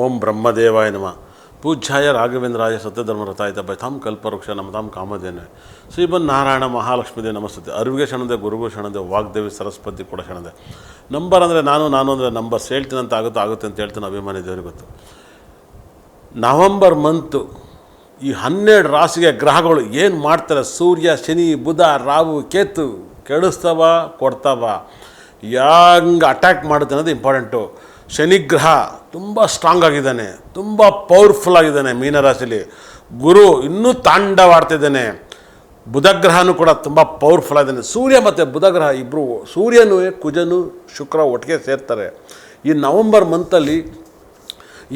ಓಂ ಬ್ರಹ್ಮದೇವಾಯ ನಮ. ಪೂಜ್ಯಾಯ ರಾಘವೇಂದ್ರಾಯ ಸತ್ಯಧರ್ಮರತಾಯಿತ ತಮ್ ಕಲ್ಪವೃಕ್ಷ ನಮತಾಂ ಕಾಮಧೇನೆ ಶ್ರೀಮನ್ ನಾರಾಯಣ ಮಹಾಲಕ್ಷ್ಮೀದೇವಿ ನಮಸ್ತೆ. ಅರಿವಿಗೆ ಶರಣದೆ ಗುರುಗು ಶರಣದೆ, ವಾಗ್ದೇವಿ ಸರಸ್ವತಿ ಕೂಡ ಕ್ಷಣದೆ ನಂಬರ್ ಅಂದರೆ ನಾನು ನಾನು ಅಂದರೆ ನಂಬರ್ಸ್ ಹೇಳ್ತೀನಂತ ಆಗುತ್ತೋ, ಆಗುತ್ತೆ ಅಂತ ಹೇಳ್ತೀನಿ, ಅಭಿಮಾನಿ ದೇವರಿಗೆ ಗೊತ್ತು. ನವಂಬರ್ ಮಂತು ಈ ಹನ್ನೆರಡು ರಾಶಿಗೆ ಗ್ರಹಗಳು ಏನು ಮಾಡ್ತಾರೆ? ಸೂರ್ಯ, ಶನಿ, ಬುಧ, ರಾಹು, ಕೇತು, ಕೆಡಿಸ್ತವ, ಕೊಡ್ತವ. ಹೆಂಗೆ ಅಟ್ಯಾಕ್ ಮಾಡುತ್ತೆ ಅನ್ನೋದು ಇಂಪಾರ್ಟೆಂಟು ಶನಿಗ್ರಹ ತುಂಬ ಸ್ಟ್ರಾಂಗ್ ಆಗಿದ್ದಾನೆ, ತುಂಬ ಪವರ್ಫುಲ್ ಆಗಿದ್ದಾನೆ ಮೀನರಾಶಿಲಿ. ಗುರು ಇನ್ನೂ ತಾಂಡವಾಡ್ತಿದ್ದಾನೆ. ಬುಧಗ್ರಹನೂ ಕೂಡ ತುಂಬ ಪವರ್ಫುಲ್ ಆಗಿದ್ದಾನೆ. ಸೂರ್ಯ ಮತ್ತು ಬುಧಗ್ರಹ ಇಬ್ಬರು ಸೂರ್ಯನೂ, ಕುಜನು, ಶುಕ್ರ ಒಟ್ಟಿಗೆ ಸೇರ್ತಾರೆ. ಈ ನವಂಬರ್ ಮಂತಲ್ಲಿ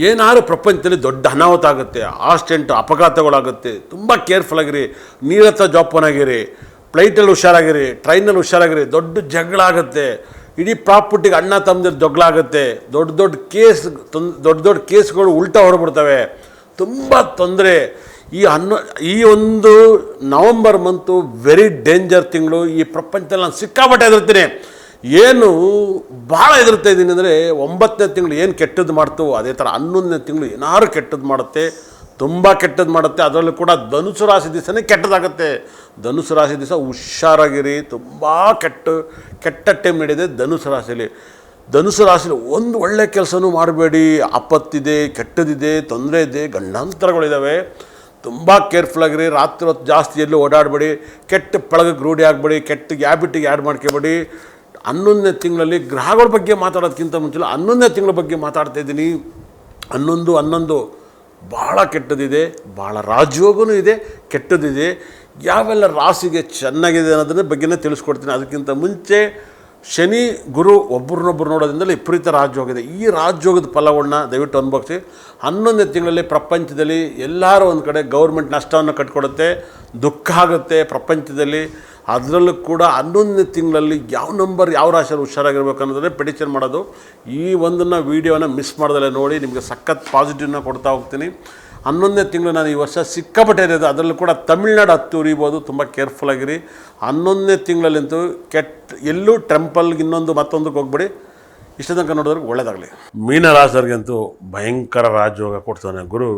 ಏನಾದರೂ ಪ್ರಪಂಚದಲ್ಲಿ ದೊಡ್ಡ ಅನಾಹುತ ಆಗುತ್ತೆ ಆಕ್ಸಿಡೆಂಟ್ ಅಪಘಾತಗಳಾಗುತ್ತೆ, ತುಂಬ ಕೇರ್ಫುಲ್ ಆಗಿರಿ ನೀರತ್ತ ಜೋಪಾನಾಗಿರಿ ಫ್ಲೈಟಲ್ಲಿ ಹುಷಾರಾಗಿರಿ ಟ್ರೈನಲ್ಲಿ ಹುಷಾರಾಗಿರಿ, ದೊಡ್ಡ ಜಗಳ ಆಗುತ್ತೆ. ಇಡೀ ಪ್ರಾಪರ್ಟಿಗೆ ಅಣ್ಣ ತಮ್ಮದಿರ ಜಗಳ ಆಗುತ್ತೆ. ದೊಡ್ಡ ದೊಡ್ಡ ಕೇಸ್ ತೊಂದ್ ದೊಡ್ಡ ದೊಡ್ಡ ಕೇಸ್ಗಳು ಉಲ್ಟಾ ಹೊರಬಿಡ್ತವೆ. ತುಂಬ ತೊಂದರೆ. ಈ ಹನ್ನೊ, ಈ ಒಂದು ನವಂಬರ್ ಮಂತು ವೆರಿ ಡೇಂಜರ್ ತಿಂಗಳು ಈ ಪ್ರಪಂಚದಲ್ಲಿ ನಾನು ಸಿಕ್ಕಾಪಟ್ಟೆ ಹೆದರ್ತೀನಿ ಏನು ಭಾಳ ಹೆದರ್ತಾ ಇದ್ದೀನಿ ಅಂದರೆ ಒಂಬತ್ತನೇ ತಿಂಗಳು ಏನು ಕೆಟ್ಟದ್ದು ಮಾಡ್ತು, ಅದೇ ಥರ ಹನ್ನೊಂದನೇ ತಿಂಗಳು ಏನಾದ್ರು ಕೆಟ್ಟದ್ದು ಮಾಡುತ್ತೆ. ತುಂಬ ಕೆಟ್ಟದ್ದು ಮಾಡುತ್ತೆ. ಅದರಲ್ಲೂ ಕೂಡ ಧನುಸು ರಾಶಿ ದಿವಸನೇ ಕೆಟ್ಟದಾಗುತ್ತೆ. ಧನುಸು ರಾಶಿ ದಿವಸ ಹುಷಾರಾಗಿರಿ. ತುಂಬ ಕೆಟ್ಟ ಕೆಟ್ಟ ಟೈಮ್ ನಡೆಯಿದೆ ಧನುಸು ರಾಶಿಯಲ್ಲಿ ಧನುಸು ರಾಶಿಲಿ ಒಂದು ಒಳ್ಳೆ ಕೆಲಸನೂ ಮಾಡಬೇಡಿ. ಆಪತ್ತಿದೆ, ಕೆಟ್ಟದಿದೆ, ತೊಂದರೆ ಇದೆ ಗಂಡಾಂತರಗಳಿದ್ದಾವೆ ತುಂಬ ಕೇರ್ಫುಲ್ ಆಗಿರಿ ರಾತ್ರಿ ಹೊತ್ತು ಜಾಸ್ತಿ ಎಲ್ಲೂ ಓಡಾಡಬೇಡಿ. ಕೆಟ್ಟ ಪಳಗಕ್ಕೆ ರೂಢಿ ಆಗಬೇಡಿ. ಕೆಟ್ಟ ಹ್ಯಾಬಿಟಿಗೆ ಆ್ಯಡ್ ಮಾಡ್ಕೋಬೇಡಿ. ಹನ್ನೊಂದನೇ ತಿಂಗಳಲ್ಲಿ ಗ್ರಹಗಳ ಬಗ್ಗೆ ಮಾತಾಡೋದಕ್ಕಿಂತ ಮುಂಚೆ ಹನ್ನೊಂದನೇ ತಿಂಗಳ ಬಗ್ಗೆ ಮಾತಾಡ್ತಾ ಇದ್ದೀನಿ. ಹನ್ನೊಂದು ಹನ್ನೊಂದು. ಭಾಳ ಕೆಟ್ಟದಿದೆ ಭಾಳ ರಾಜಯೋಗನೂ ಇದೆ, ಕೆಟ್ಟದಿದೆ. ಯಾವೆಲ್ಲ ರಾಸಿಗೆ ಚೆನ್ನಾಗಿದೆ ಅನ್ನೋದನ್ನ ಬಗ್ಗೆನೇ ತಿಳಿಸ್ಕೊಡ್ತೀನಿ. ಅದಕ್ಕಿಂತ ಮುಂಚೆ ಶನಿ, ಗುರು ಒಬ್ಬರನ್ನೊಬ್ಬರು ನೋಡೋದ್ರಿಂದಲೇ ವಿಪರೀತ ರಾಜಯೋಗ ಈ ರಾಜಯೋಗದ ಫಲವನ್ನು ದಯವಿಟ್ಟು ಅನುಭವಿಸಿ. ಹನ್ನೊಂದನೇ ತಿಂಗಳಲ್ಲಿ ಪ್ರಪಂಚದಲ್ಲಿ ಎಲ್ಲರೂ ಒಂದು ಕಡೆ ಗೌರ್ಮೆಂಟ್ ನಷ್ಟವನ್ನು ಕಟ್ಕೊಡುತ್ತೆ, ದುಃಖ ಆಗುತ್ತೆ ಪ್ರಪಂಚದಲ್ಲಿ. ಅದರಲ್ಲೂ ಕೂಡ ಹನ್ನೊಂದನೇ ತಿಂಗಳಲ್ಲಿ ಯಾವ ನಂಬರ್ ಯಾವ ರಾಶಿಯಲ್ಲಿ ಹುಷಾರಾಗಿರ್ಬೇಕು ಅನ್ನೋದನ್ನೇ ಪ್ರಿಡಿಕ್ಷನ್ ಮಾಡೋದು. ಈ ಒಂದನ್ನು ವೀಡಿಯೋನ ಮಿಸ್ ಮಾಡ್ದಲ್ಲೇ ನೋಡಿ ನಿಮಗೆ ಸಖತ್ ಪಾಸಿಟಿವ್ನ ಕೊಡ್ತಾ ಹೋಗ್ತೀನಿ. ಹನ್ನೊಂದನೇ ತಿಂಗಳು ನಾನು ಈ ವರ್ಷ ಸಿಕ್ಕಾಪಟ್ಟೆ ಇರೋದು ಅದರಲ್ಲೂ ಕೂಡ ತಮಿಳ್ನಾಡು ಹತ್ತು ಉರಿಬೋದು. ತುಂಬ ಕೇರ್ಫುಲ್ ಆಗಿರಿ. ಹನ್ನೊಂದನೇ ತಿಂಗಳಲ್ಲಂತೂ ಕೆಟ್ಟ ಎಲ್ಲೂ ಟೆಂಪಲ್ಗೆ ಇನ್ನೊಂದು ಮತ್ತೊಂದಕ್ಕೆ ಹೋಗ್ಬಿಡಿ. ಇಷ್ಟ ತನಕ ನೋಡಿದ್ರೆ ಒಳ್ಳೇದಾಗಲಿ. ಮೀನರಾಸರಿಗಂತೂ ಭಯಂಕರ ರಾಜಯೋಗ ಕೊಡ್ತಾನೆ. ಗುರು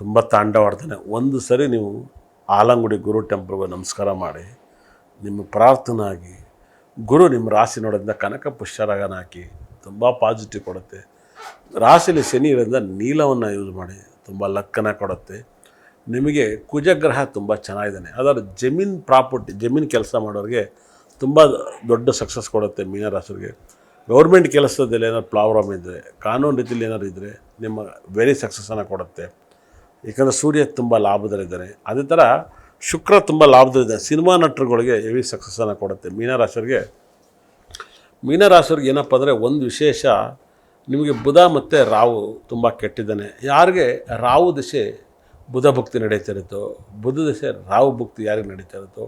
ತುಂಬ ತಾಂಡವಾಡ್ತಾನೆ ಒಂದು ಸರಿ ನೀವು ಆಲಂಗುಡಿ ಗುರು ಟೆಂಪಲ್ಗೆ ನಮಸ್ಕಾರ ಮಾಡಿ. ನಿಮ್ಮ ಪ್ರಾರ್ಥನೆ ಆಗಿ ಗುರು ನಿಮ್ಮ ರಾಶಿ ನೋಡೋದ್ರಿಂದ ಕನಕ ಪುಷ್ಯರಾಗನ ಹಾಕಿ ತುಂಬ ಪಾಸಿಟಿವ್ ಕೊಡುತ್ತೆ. ರಾಶಿಯಲ್ಲಿ ಶನಿ ಇರೋದ್ರಿಂದ ನೀಲವನ್ನು ಯೂಸ್ ಮಾಡಿ ತುಂಬ ಲಕ್ಕನ ಕೊಡುತ್ತೆ. ನಿಮಗೆ ಕುಜಗ್ರಹ ತುಂಬ ಚೆನ್ನಾಗಿದ್ದಾನೆ. ಅದರ ಜಮೀನ್ ಪ್ರಾಪರ್ಟಿ, ಜಮೀನು ಕೆಲಸ ಮಾಡೋರಿಗೆ ತುಂಬ ದೊಡ್ಡ ಸಕ್ಸಸ್ ಕೊಡುತ್ತೆ ಮೀನರಾಶಿಗೆ ಗೌರ್ಮೆಂಟ್ ಕೆಲಸದಲ್ಲಿ ಏನಾದ್ರು ಪ್ರಾಬ್ಲಮ್ ಇದ್ದರೆ ಕಾನೂನು ರೀತಿಯಲ್ಲಿ ಏನಾದ್ರು ಇದ್ದರೆ ನಿಮ್ಮ ವೆರಿ ಸಕ್ಸಸ್ಸನ್ನು ಕೊಡುತ್ತೆ. ಏಕೆಂದರೆ ಸೂರ್ಯ ತುಂಬ ಲಾಭದಲ್ಲಿದ್ದಾನೆ. ಅದೇ ಥರ ಶುಕ್ರ ತುಂಬ ಲಾಭದಲ್ಲಿದೆ. ಸಿನಿಮಾ ನಟರುಗಳಿಗೆ ಹೆವಿ ಸಕ್ಸಸ್ಸನ್ನು ಕೊಡುತ್ತೆ. ಮೀನರಾಶಿಯವ್ರಿಗೆ. ಮೀನರಾಶಿಯವ್ರಿಗೆ ಏನಪ್ಪ ಅಂದರೆ ಒಂದು ವಿಶೇಷ, ನಿಮಗೆ ಬುಧ ಮತ್ತು ರಾವು ತುಂಬ ಕೆಟ್ಟಿದ್ದಾನೆ. ಯಾರಿಗೆ? ರಾವು ದಶೆ ಬುಧ ಭಕ್ತಿ ನಡೀತಾ ಇರುತ್ತೋ, ಬುಧ ದಶೆ ರಾವು ಭಕ್ತಿ ಯಾರಿಗೆ ನಡೀತಾ ಇರುತ್ತೋ,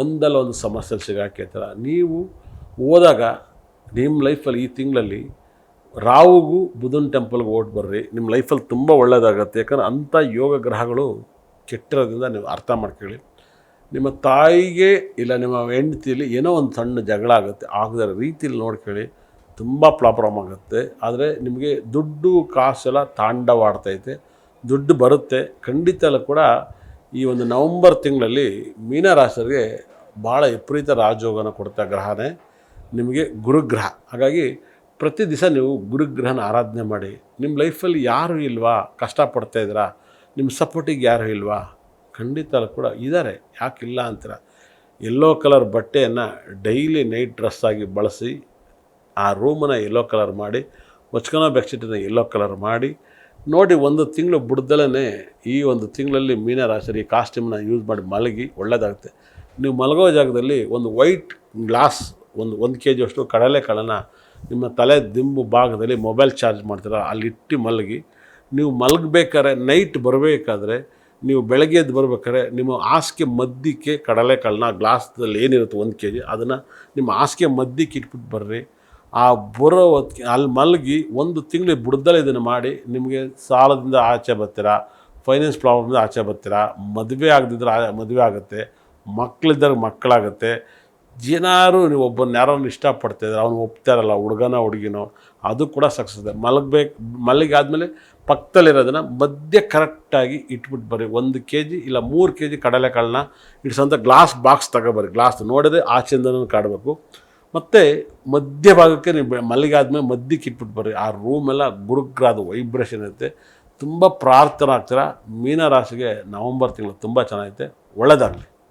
ಒಂದಲ್ಲ ಒಂದು ಸಮಸ್ಯೆ ಸಿಗಾಕಿರ್ತಾರೆ ನೀವು ಹೋದಾಗ ನಿಮ್ಮ ಲೈಫಲ್ಲಿ ಈ ತಿಂಗಳಲ್ಲಿ ರಾವುಗೂ ಬುಧನ್ ಟೆಂಪಲ್ಗೆ ಓಟ್ ಬರ್ರಿ. ನಿಮ್ಮ ಲೈಫಲ್ಲಿ ತುಂಬ ಒಳ್ಳೆಯದಾಗತ್ತೆ ಯಾಕಂದ್ರೆ ಅಂಥ ಯೋಗ ಗ್ರಹಗಳು ಕೆಟ್ಟಿರೋದ್ರಿಂದ ನೀವು ಅರ್ಥ ಮಾಡ್ಕೊಳ್ಳಿ. ನಿಮ್ಮ ತಾಯಿಗೆ ಇಲ್ಲ, ನಿಮ್ಮ ಹೆಂಡತಿಯಲ್ಲಿ ಏನೋ ಒಂದು ಸಣ್ಣ ಜಗಳ ಆಗುತ್ತೆ, ಆಗದ ರೀತಿಯಲ್ಲಿ ನೋಡ್ಕೊಳ್ಳಿ. ತುಂಬ ಪ್ರಾಬ್ಲಮ್ ಆಗುತ್ತೆ. ಆದರೆ ನಿಮಗೆ ದುಡ್ಡು ಕಾಸೆಲ್ಲ ತಾಂಡವಾಡ್ತೈತೆ, ದುಡ್ಡು ಬರುತ್ತೆ. ಖಂಡಿತ ಎಲ್ಲ ಕೂಡ ಈ ಒಂದು ನವಂಬರ್ ತಿಂಗಳಲ್ಲಿ ಮೀನರಾಶರಿಗೆ ಭಾಳ ವಿಪರೀತ ರಾಜಯೋಗನ ಕೊಡ್ತಾ ಗ್ರಹನೇ ನಿಮಗೆ ಗುರುಗ್ರಹ. ಹಾಗಾಗಿ ಪ್ರತಿ ದಿವಸ ನೀವು ಗುರುಗ್ರಹನ ಆರಾಧನೆ ಮಾಡಿ. ನಿಮ್ಮ ಲೈಫಲ್ಲಿ ಯಾರು ಇಲ್ವಾ, ಕಷ್ಟಪಡ್ತಾ ಇದ್ದೀರಾ ನಿಮ್ಮ ಸಪೋರ್ಟಿಗೆ ಯಾರು ಇಲ್ವಾ? ಖಂಡಿತ ಕೂಡ ಇದ್ದಾರೆ ಯಾಕಿಲ್ಲ ಅಂತೀರ? ಎಲ್ಲೋ ಕಲರ್ ಬಟ್ಟೆಯನ್ನು ಡೈಲಿ ನೈಟ್ ಡ್ರೆಸ್ ಆಗಿ ಬಳಸಿ, ಆ ರೂಮನ್ನು ಎಲ್ಲೋ ಕಲರ್ ಮಾಡಿ ಹೊಚ್ಕೊಳೋ ಬೆಡ್ಶೀಟನ್ನು ಎಲ್ಲೋ ಕಲರ್ ಮಾಡಿ, ನೋಡಿ ಒಂದು ತಿಂಗಳು ಬಿಡ್ದಲೇ ಈ ಒಂದು ತಿಂಗಳಲ್ಲಿ ಮೀನರಾಶರಿ ಕಾಸ್ಟ್ಯೂಮ್ನ ಯೂಸ್ ಮಾಡಿ ಮಲಗಿ ಒಳ್ಳೆಯದಾಗುತ್ತೆ ನೀವು ಮಲಗೋ ಜಾಗದಲ್ಲಿ ಒಂದು ವೈಟ್ ಗ್ಲಾಸ್ ಒಂದು ಒಂದು ಕೆ ಜಿಯಷ್ಟು ಕಡಲೆಕಾಳನ್ನು ನಿಮ್ಮ ತಲೆ ದಿಂಬು ಭಾಗದಲ್ಲಿ ಮೊಬೈಲ್ ಚಾರ್ಜ್ ಮಾಡ್ತೀರ ಅಲ್ಲಿಟ್ಟು ಮಲಗಿ ನೀವು ಮಲಗಬೇಕಾದ್ರೆ ನೈಟ್ ಬರಬೇಕಾದ್ರೆ ನೀವು ಬೆಳಗ್ಗೆ ಎದ್ದು ಬರ್ಬೇಕಾದ್ರೆ ನಿಮ್ಮ ಹಾಸಿಗೆ ಮಧ್ಯಕ್ಕೆ ಕಡಲೆಕಾಳನ್ನ ಗ್ಲಾಸ್ದಲ್ಲಿ ಏನಿರುತ್ತೆ ಒಂದು ಕೆ ಜಿ ಅದನ್ನು ನಿಮ್ಮ ಹಾಸಿಗೆ ಮಧ್ಯಕ್ಕೆ ಇಟ್ಬಿಟ್ಟು ಬರ್ರಿ. ಆ ಬರೋ ಹೊತ್ತಿಗೆ ಅಲ್ಲಿ ಮಲಗಿ ಒಂದು ತಿಂಗಳು ಬುಡ್ದಲ್ಲೇ ಇದನ್ನು ಮಾಡಿ ನಿಮಗೆ ಸಾಲದಿಂದ ಆಚೆ ಬರ್ತೀರಾ ಫೈನಾನ್ಸ್ ಪ್ರಾಬ್ಲಮ್ದಿಂದ ಆಚೆ ಬರ್ತೀರಾ, ಮದುವೆ ಆಗದಿದ್ರೆ ಮದುವೆ ಆಗುತ್ತೆ ಮಕ್ಕಳಿದ್ದಾಗ ಮಕ್ಕಳಾಗುತ್ತೆ ಏನಾದ್ರು ನೀವು ಒಬ್ಬನ ಯಾರನ್ನು ಇಷ್ಟಪಡ್ತಿದ್ರೆ ಅವ್ನು ಒಪ್ತಾರಲ್ಲ, ಹುಡುಗನ ಹುಡುಗಿನೋ, ಅದು ಕೂಡ ಸಕ್ಸಸ್ ಇದೆ. ಮಲಗಬೇಕು ಮಲಗಾದ್ಮೇಲೆ ಪಕ್ಕದಲ್ಲಿರೋದನ್ನ ಮಧ್ಯೆ ಕರೆಕ್ಟಾಗಿ ಇಟ್ಬಿಟ್ಟು ಬರ್ರಿ. ಒಂದು ಕೆ ಜಿ ಇಲ್ಲ ಮೂರು ಕೆ ಜಿ ಕಡಲೆಕಾಳನ್ನ ಇಡ್ಸೋಂಥ ಗ್ಲಾಸ್ ಬಾಕ್ಸ್ ತಗೊಬರ್ರಿ. ಗ್ಲಾಸ್ ನೋಡದೆ ಆಚೆಯಿಂದನೂ ಕಾಡಬೇಕು. ಮತ್ತು ಮಧ್ಯ ಭಾಗಕ್ಕೆ ನೀವು ಮಲಗಾದ್ಮೇಲೆ ಮಧ್ಯಕ್ಕೆ ಇಟ್ಬಿಟ್ಟು ಬರ್ರಿ. ಆ ರೂಮೆಲ್ಲ ಗುರುಗ್ರಾದ ವೈಬ್ರೇಷನ್ ಇರುತ್ತೆ. ತುಂಬ ಪ್ರಾರ್ಥನೆ ಆಗ್ತೀರ? ಮೀನರಾಶಿಗೆ ನವಂಬರ್ ತಿಂಗಳು ತುಂಬ ಚೆನ್ನಾಗೈತೆ. ಒಳ್ಳೆಯದಾಗಲಿ